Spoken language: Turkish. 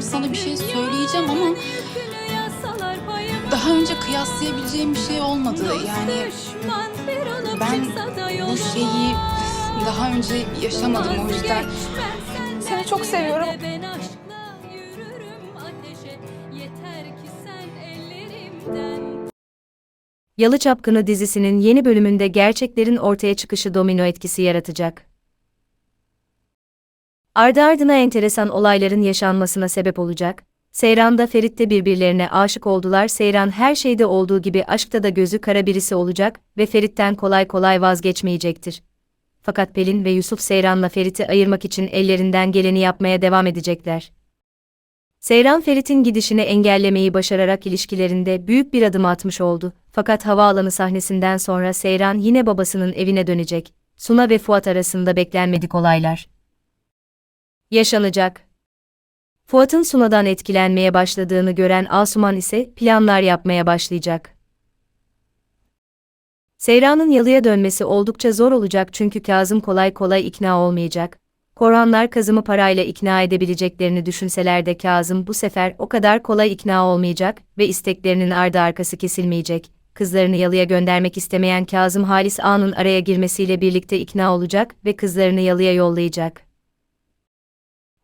Sana bir şey söyleyeceğim ama daha önce kıyaslayabileceğim bir şey olmadı. Yani ben bu şeyi daha önce yaşamadım o yüzden. Seni çok seviyorum. Yalı Çapkını dizisinin yeni bölümünde gerçeklerin ortaya çıkışı domino etkisi yaratacak. Ardı ardına enteresan olayların yaşanmasına sebep olacak. Seyran'da Ferit'te birbirlerine aşık oldular. Seyran her şeyde olduğu gibi aşkta da gözü kara birisi olacak ve Ferit'ten kolay kolay vazgeçmeyecektir. Fakat Pelin ve Yusuf Seyran'la Ferit'i ayırmak için ellerinden geleni yapmaya devam edecekler. Seyran Ferit'in gidişini engellemeyi başararak ilişkilerinde büyük bir adım atmış oldu. Fakat havaalanı sahnesinden sonra Seyran yine babasının evine dönecek. Suna ve Fuat arasında beklenmedik olaylar yaşanacak. Fuat'ın Suna'dan etkilenmeye başladığını gören Asuman ise planlar yapmaya başlayacak. Seyran'ın yalıya dönmesi oldukça zor olacak çünkü Kazım kolay kolay ikna olmayacak. Korhanlar Kazım'ı parayla ikna edebileceklerini düşünseler de Kazım bu sefer o kadar kolay ikna olmayacak ve isteklerinin ardı arkası kesilmeyecek. Kızlarını yalıya göndermek istemeyen Kazım Halis Ağa'nın araya girmesiyle birlikte ikna olacak ve kızlarını yalıya yollayacak.